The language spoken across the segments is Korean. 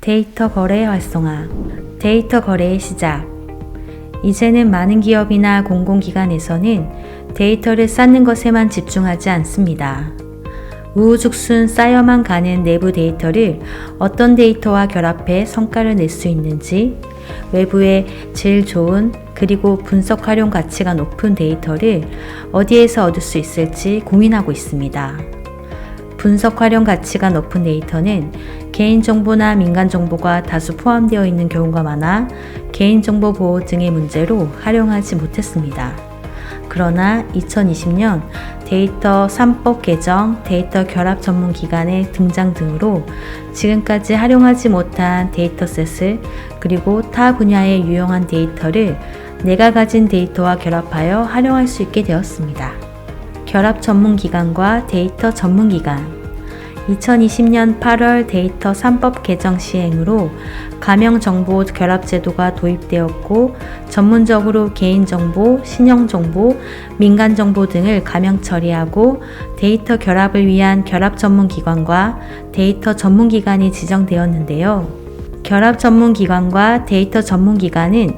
데이터 거래 활성화, 데이터 거래의 시작. 이제는 많은 기업이나 공공기관에서는 데이터를 쌓는 것에만 집중하지 않습니다. 우후죽순 쌓여만 가는 내부 데이터를 어떤 데이터와 결합해 성과를 낼 수 있는지, 외부에 제일 좋은 그리고 분석 활용 가치가 높은 데이터를 어디에서 얻을 수 있을지 고민하고 있습니다. 분석 활용 가치가 높은 데이터는 개인정보나 민간정보가 다수 포함되어 있는 경우가 많아 개인정보 보호 등의 문제로 활용하지 못했습니다. 그러나 2020년 데이터 3법 개정, 데이터 결합 전문 기관의 등장 등으로 지금까지 활용하지 못한 데이터셋을 그리고 타 분야의 유용한 데이터를 내가 가진 데이터와 결합하여 활용할 수 있게 되었습니다. 결합 전문 기관과 데이터 전문 기관 2020년 8월 데이터 3법 개정 시행으로 가명정보 결합제도가 도입되었고 전문적으로 개인정보, 신용정보, 민간정보 등을 가명 처리하고 데이터 결합을 위한 결합 전문기관과 데이터 전문기관이 지정되었는데요. 결합 전문 기관과 데이터 전문 기관은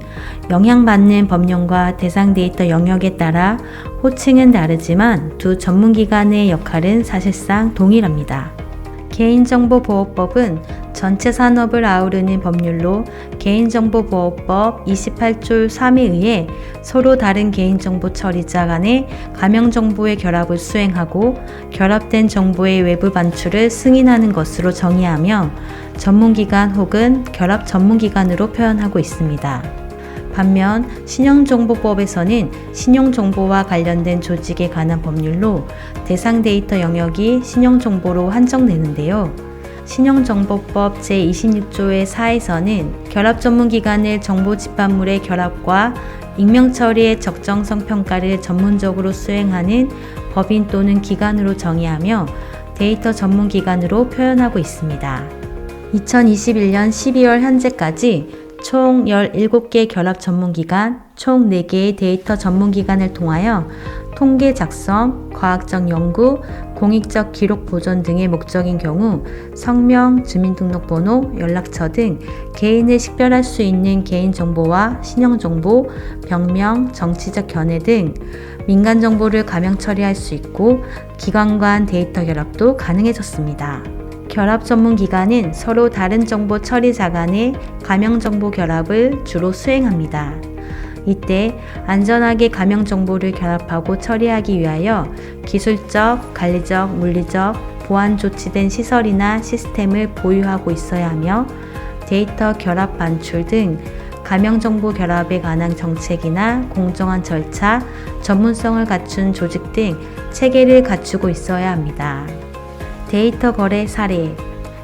영향받는 법령과 대상 데이터 영역에 따라 호칭은 다르지만 두 전문 기관의 역할은 사실상 동일합니다. 개인정보보호법은 전체 산업을 아우르는 법률로 개인정보보호법 28조 3에 의해 서로 다른 개인정보 처리자 간의 가명정보의 결합을 수행하고 결합된 정보의 외부 반출을 승인하는 것으로 정의하며 전문기관 혹은 결합 전문기관으로 표현하고 있습니다. 반면 신용정보법에서는 신용정보와 관련된 조직에 관한 법률로 대상 데이터 영역이 신용정보로 한정되는데요. 신용정보법 제26조의 4에서는 결합 전문기관을 정보 집합물의 결합과 익명 처리의 적정성 평가를 전문적으로 수행하는 법인 또는 기관으로 정의하며 데이터 전문기관으로 표현하고 있습니다. 2021년 12월 현재까지 총 17개 결합 전문기관, 총 4개의 데이터 전문기관을 통하여 통계 작성, 과학적 연구, 공익적 기록 보존 등의 목적인 경우 성명, 주민등록번호, 연락처 등 개인을 식별할 수 있는 개인정보와 신용정보, 병명, 정치적 견해 등 민간 정보를 가명 처리할 수 있고 기관 간 데이터 결합도 가능해졌습니다. 결합 전문 기관은 서로 다른 정보 처리자 간의 가명 정보 결합을 주로 수행합니다. 이때 안전하게 가명 정보를 결합하고 처리하기 위하여 기술적, 관리적, 물리적, 보안 조치된 시설이나 시스템을 보유하고 있어야 하며 데이터 결합 반출 등 가명 정보 결합에 관한 정책이나 공정한 절차, 전문성을 갖춘 조직 등 체계를 갖추고 있어야 합니다. 데이터 거래 사례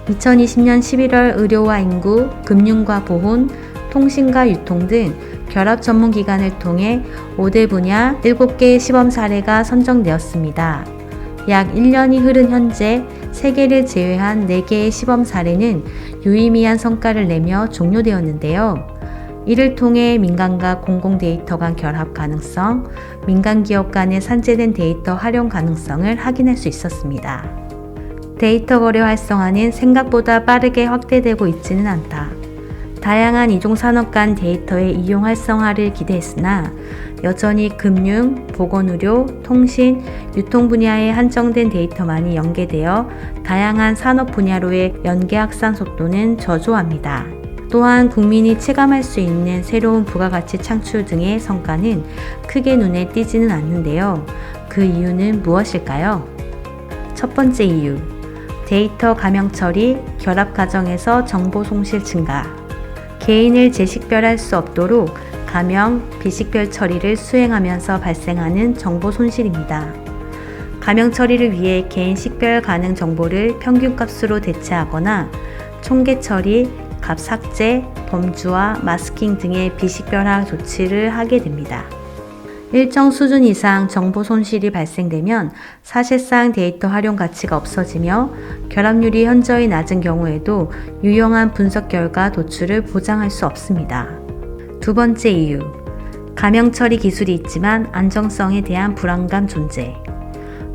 2020년 11월 의료와 인구, 금융과 보훈, 통신과 유통 등 결합 전문 기관을 통해 5대 분야 7개의 시범 사례가 선정되었습니다. 약 1년이 흐른 현재 3개를 제외한 4개의 시범 사례는 유의미한 성과를 내며 종료되었는데요. 이를 통해 민간과 공공 데이터 간 결합 가능성, 민간 기업 간의 산재된 데이터 활용 가능성을 확인할 수 있었습니다. 데이터 거래 활성화는 생각보다 빠르게 확대되고 있지는 않다. 다양한 이종 산업 간 데이터의 이용 활성화를 기대했으나 여전히 금융, 보건의료, 통신, 유통 분야에 한정된 데이터만이 연계되어 다양한 산업 분야로의 연계 확산 속도는 저조합니다. 또한 국민이 체감할 수 있는 새로운 부가가치 창출 등의 성과는 크게 눈에 띄지는 않는데요. 그 이유는 무엇일까요? 첫 번째 이유. 데이터 가명 처리, 결합 과정에서 정보 송실 증가. 개인을 재식별할 수 없도록 가명, 비식별 처리를 수행하면서 발생하는 정보 손실입니다. 가명 처리를 위해 개인 식별 가능 정보를 평균값으로 대체하거나 총계 처리, 값 삭제, 범주와 마스킹 등의 비식별화 조치를 하게 됩니다. 일정 수준 이상 정보 손실이 발생되면 사실상 데이터 활용 가치가 없어지며 결합률이 현저히 낮은 경우에도 유용한 분석 결과 도출을 보장할 수 없습니다. 두 번째 이유. 가명 처리 기술이 있지만 안정성에 대한 불안감 존재.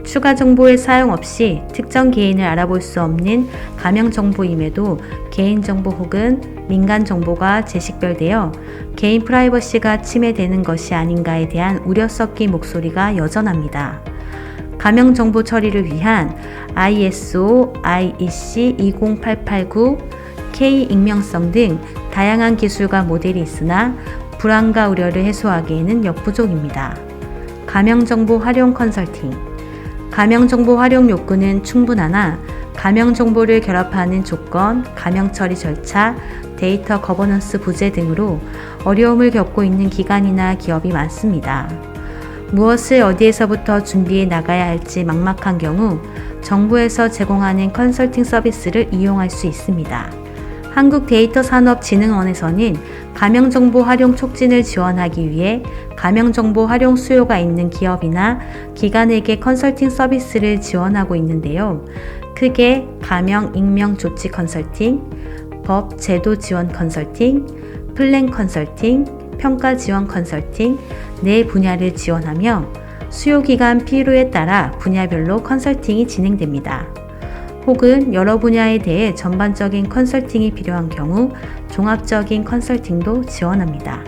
추가 정보의 사용 없이 특정 개인을 알아볼 수 없는 가명 정보임에도 개인 정보 혹은 민간 정보가 재식별되어 개인 프라이버시가 침해되는 것이 아닌가에 대한 우려 섞인 목소리가 여전합니다. 가명 정보 처리를 위한 ISO, IEC 20889, K 익명성 등 다양한 기술과 모델이 있으나 불안과 우려를 해소하기에는 역부족입니다. 가명 정보 활용 컨설팅 가명 정보 활용 욕구는 충분하나 가명 정보를 결합하는 조건, 가명 처리 절차, 데이터 거버넌스 부재 등으로 어려움을 겪고 있는 기관이나 기업이 많습니다. 무엇을 어디에서부터 준비해 나가야 할지 막막한 경우 정부에서 제공하는 컨설팅 서비스를 이용할 수 있습니다. 한국데이터산업진흥원에서는 가명정보 활용 촉진을 지원하기 위해 가명정보 활용 수요가 있는 기업이나 기관에게 컨설팅 서비스를 지원하고 있는데요. 크게 가명 익명 조치 컨설팅, 법 제도 지원 컨설팅, 플랜 컨설팅, 평가 지원 컨설팅 네 분야를 지원하며 수요 기간 필요에 따라 분야별로 컨설팅이 진행됩니다. 혹은 여러 분야에 대해 전반적인 컨설팅이 필요한 경우 종합적인 컨설팅도 지원합니다.